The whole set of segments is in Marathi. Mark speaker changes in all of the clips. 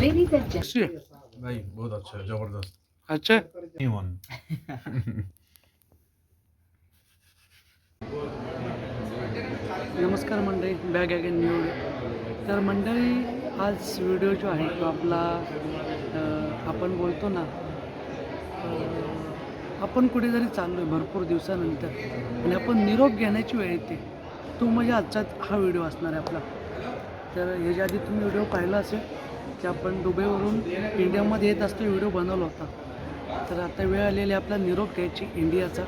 Speaker 1: Ladies and gentlemen.
Speaker 2: कैसी है
Speaker 3: भाई बहुत अच्छा है जबरदस्त
Speaker 2: अच्छा है?
Speaker 3: वन
Speaker 2: नमस्कार मंडळी बॅग अगेन न्यू तर मंडळी आज व्हिडिओ जो आहे तो आपला आपण बोलतो ना आपण कुठेतरी चाललो आहे भरपूर दिवसानंतर. आणि आपण निरोप घेण्याची वेळ येते. तो म्हणजे आजचा हा व्हिडिओ असणार आहे आपला. तर ह्याच्या आधी तुम्ही व्हिडिओ पाहिला असेल की आपण दुबईवरून इंडियामध्ये येत असतो व्हिडिओ बनवला होता. तर आता वेळ आलेली आहे आपला निरोप घ्यायची इंडियाचा.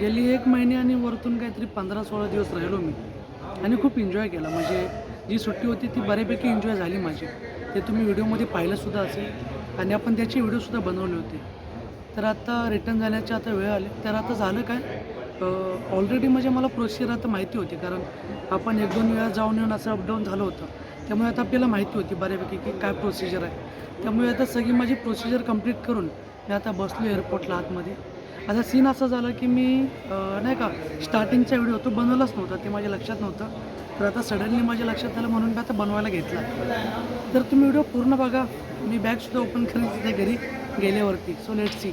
Speaker 2: गेली एक महिने आणि वरतून काहीतरी पंधरा सोळा दिवस राहिलो मी. आणि खूप एन्जॉय केला. म्हणजे जी सुट्टी होती ती बऱ्यापैकी एन्जॉय झाली माझी. ते तुम्ही व्हिडिओमध्ये पाहिलंसुद्धा असेल. आणि आपण त्याचे व्हिडिओसुद्धा बनवले होते. तर आता रिटर्न जाण्याची आता वेळ आली. तर आता झालं काय? ऑलरेडी म्हणजे मला प्रोसिजर आता माहिती होती. कारण आपण एक दोन वेळा जाऊन येऊन असं अपडाऊन झालं होतं. त्यामुळे आता आपल्याला माहिती होती बऱ्यापैकी की काय प्रोसिजर आहे. त्यामुळे आता सगळी माझी प्रोसिजर कंप्लीट करून मी आता बसलो एअरपोर्टला आतमध्ये. आता सीन असं झालं की मी नाही का स्टार्टिंगचा व्हिडिओ तो बनवलाच नव्हता ते माझ्या लक्षात नव्हतं. तर आता सडनली माझ्या लक्षात आलं म्हणून मी आता बनवायला घेतला. तर तुम्ही व्हिडिओ पूर्ण बघा. मी बॅगसुद्धा ओपन करेन तिथे घरी गेल्यावरती. सो लेट सी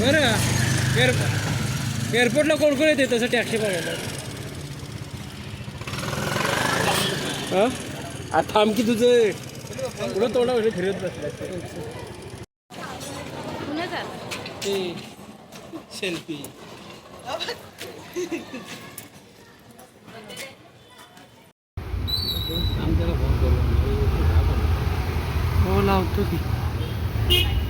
Speaker 4: बरं एअरपोर्ट एअरपोर्टला कोण कोण येते तसं टॅक्सी बघायला? हा? आ, थांब की तुझं. पुढं तोंडा फिरत बसला ते सेल्फी.
Speaker 2: हो लावतो की.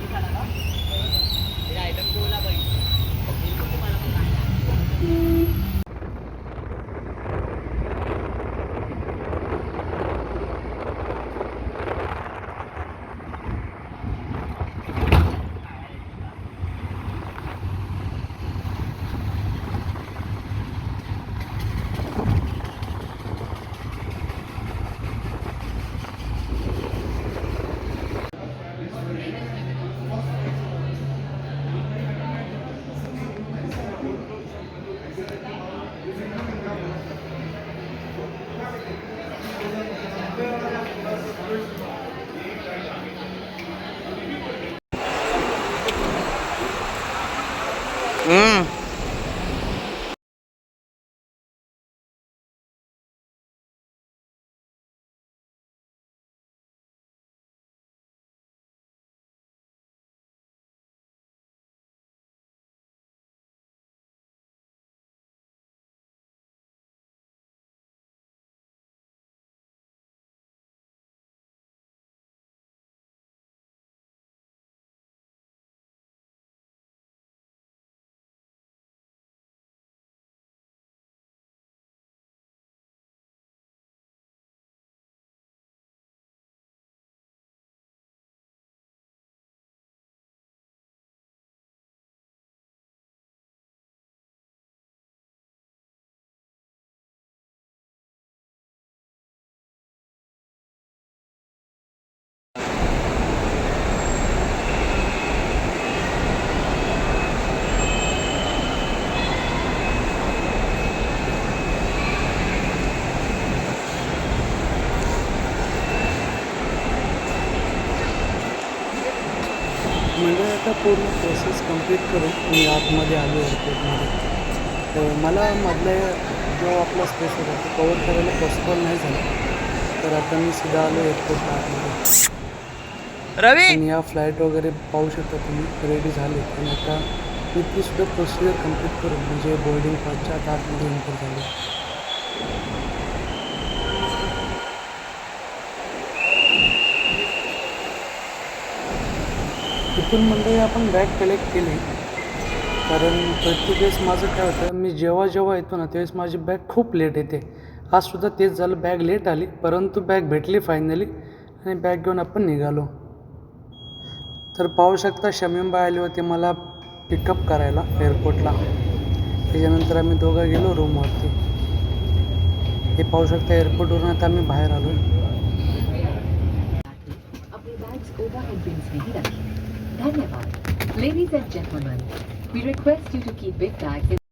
Speaker 2: ம் म्हणजे आता पूर्ण प्रोसेस कंप्लीट करून मी आतमध्ये आलो एअरपोर्टमध्ये तर मला मधल्या जो आपला स्पेस होता तो कवर करायला पॉसिबल नाही झालं. तर आता मी सीधा आलो एअरपोर्टला आतमध्ये.
Speaker 4: रवी!
Speaker 2: आणि या फ्लाईट वगैरे पाहू शकता तुम्ही रेडी झाले. आणि आता मी ती सुद्धा प्रोसिजर कंप्लीट करून म्हणजे बोर्डिंग पासच्या आता आतमध्ये एंटर झाले. तिथून म्हणजे आपण बॅग कलेक्ट केली. कारण प्रत्येक वेळेस माझं काय होतं मी जेव्हा जेव्हा येतो ना त्यावेळेस माझी बॅग खूप लेट येते. आजसुद्धा तेच झालं बॅग लेट आली परंतु बॅग भेटली फायनली आणि बॅग घेऊन आपण निघालो. तर पाहू शकता शमीमबाई आले होते मला पिकअप करायला एअरपोर्टला त्याच्यानंतर आम्ही दोघं गेलो रूमवरती हे पाहू शकता एअरपोर्टवरून आता आम्ही बाहेर आलो
Speaker 1: अपनी बैग्स ओवरहेड बिन्स में ही रखें धन्यवाद ladies and gentleman we request you to keep big bags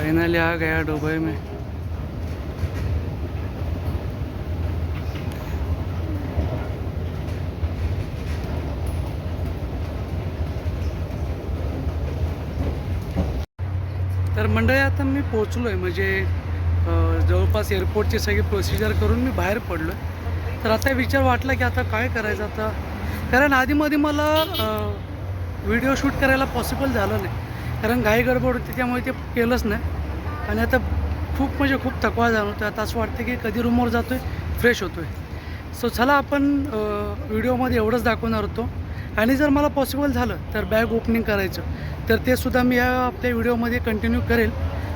Speaker 2: finally आ गया दुबई में। तर मंडळी आता मी पोचलो आहे म्हणजे जवळपास एअरपोर्टची सगळी प्रोसिजर करून मी बाहेर पडलो आहे तर आता विचार वाटला की आता काय करायचं आता? कारण आधीमध्ये मला व्हिडिओ शूट करायला पॉसिबल झालं नाही. कारण घाई गडबड होती त्यामुळे ते केलंच नाही. आणि आता खूप म्हणजे खूप थकवा जाणवतो आता असं वाटतं की कधी रूमवर जातो आहे फ्रेश होतो आहे सो चला आपण व्हिडिओमध्ये एवढंच दाखवणार होतो. आणि जर मला पॉसिबल झालं तर बॅग ओपनिंग करायचं तर ते सुद्धा मी या आपल्या व्हिडिओमध्ये कंटिन्यू करेल.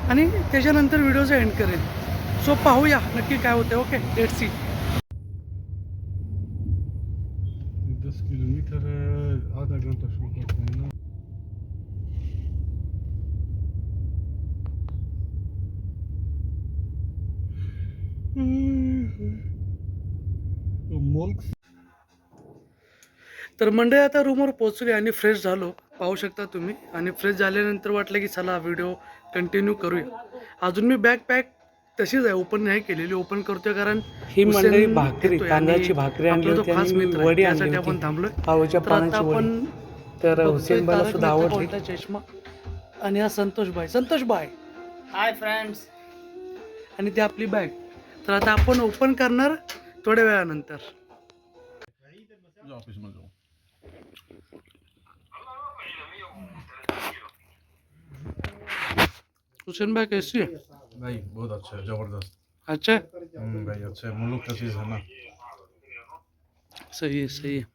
Speaker 2: आणि त्याच्यानंतर व्हिडिओचं एंड करेल. सो पाहूया नक्की काय होतं ओके लेट सी
Speaker 3: दस किलोमीटर आधा घंटा शो करते हैं ना मोल्क
Speaker 2: तर मंडळी आता रूमवर पोचले आणि फ्रेश झालो. पाहू शकता तुम्ही. आणि फ्रेश झाल्यानंतर वाटलं की चला व्हिडिओ कंटिन्यू करूया. अजून मी बॅग पॅक तशीच आहे ओपन नाही केलेली. ओपन करतोय कारण
Speaker 4: ही मंडळी भाकरी तांदळाची
Speaker 2: आणि
Speaker 4: भाकरी आणली
Speaker 2: खास
Speaker 4: आणि
Speaker 2: मित्र आहे.
Speaker 4: वडी आणली
Speaker 2: त्यासाठी आपण थांबलोय.
Speaker 4: पावच्या
Speaker 2: तर आता
Speaker 4: पानाची
Speaker 2: आपण
Speaker 4: वडी तर हुसेन बाला सुद्धा आवडली.
Speaker 2: चष्मा. आणि हा संतोष भाई. संतोष भाई.
Speaker 5: हाय फ्रेंड्स
Speaker 2: आणि ती आपली बॅग तर आता आपण ओपन करणार थोड्या वेळानंतर. हुसेन भाई कैसी है?
Speaker 3: भाई बहुत अच्छा है जबरदस्त।
Speaker 2: अच्छा है?
Speaker 3: हम्म, भाई अच्छा है। मुल्क का चीज़ है ना।
Speaker 2: सही है सही है।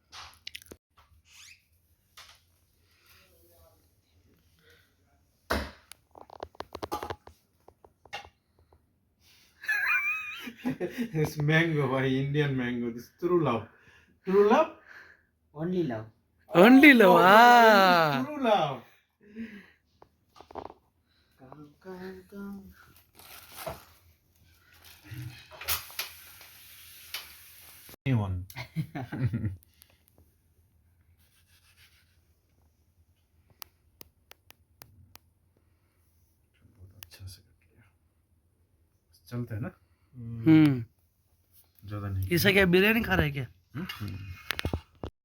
Speaker 6: it's mango by Indian mango. This true love. True love?
Speaker 5: Only love.
Speaker 2: Only love. Oh, ah.
Speaker 6: True love.
Speaker 3: Come, come, come. Anyone. चलते हैं ना
Speaker 2: हम्म.
Speaker 3: ज़्यादा नहीं।
Speaker 2: इसे क्या बिरयानी खा रहा है क्या?